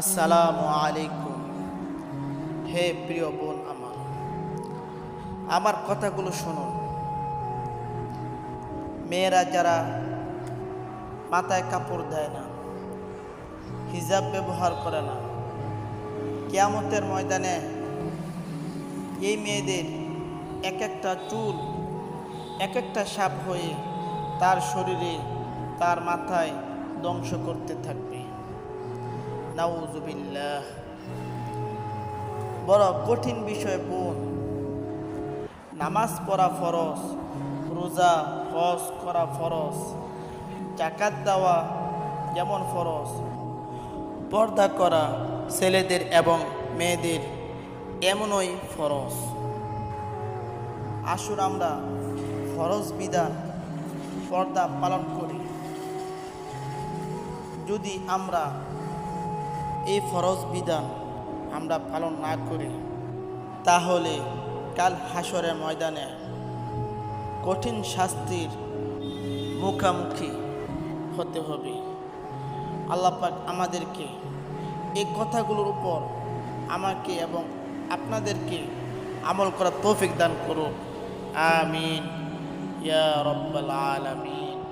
আসসালামু আলাইকুম। হে প্রিয় বোন আমার আমার কথাগুলো শুনুন। মেয়েরা যারা মাথায় কাপড় দেয় না, হিজাব ব্যবহার করে না, কেয়ামতের ময়দানে এই মেয়েদের এক একটা চুল, এক একটা সাপ হয়ে তার শরীরে, তার মাথায় ধ্বংস করতে থাকবে। নাউজুবিল্লাহ বড় কঠিন বিষয় বোন নামাজ পড়া ফরজ, রোজা, হজ করা ফরজ জাকাত দেওয়া যেমন ফরজ, পর্দা করা ছেলেদের এবং মেয়েদের এমনই ফরজ। আসুন আমরা ফরজ বিধান, পর্দা পালন করি। যদি আমরা এই ফরজ বিধান আমরা পালন না করি, তাহলে কাল হাসরের ময়দানে কঠিন শাস্তির মুখামুখি হতে হবে। আল্লাপাক আমাদেরকে এই কথাগুলোর উপর আমাকে এবং আপনাদেরকে আমল করার তৌফিক দান করুক। আমিন। ইয়া রব্বাল আলামিন।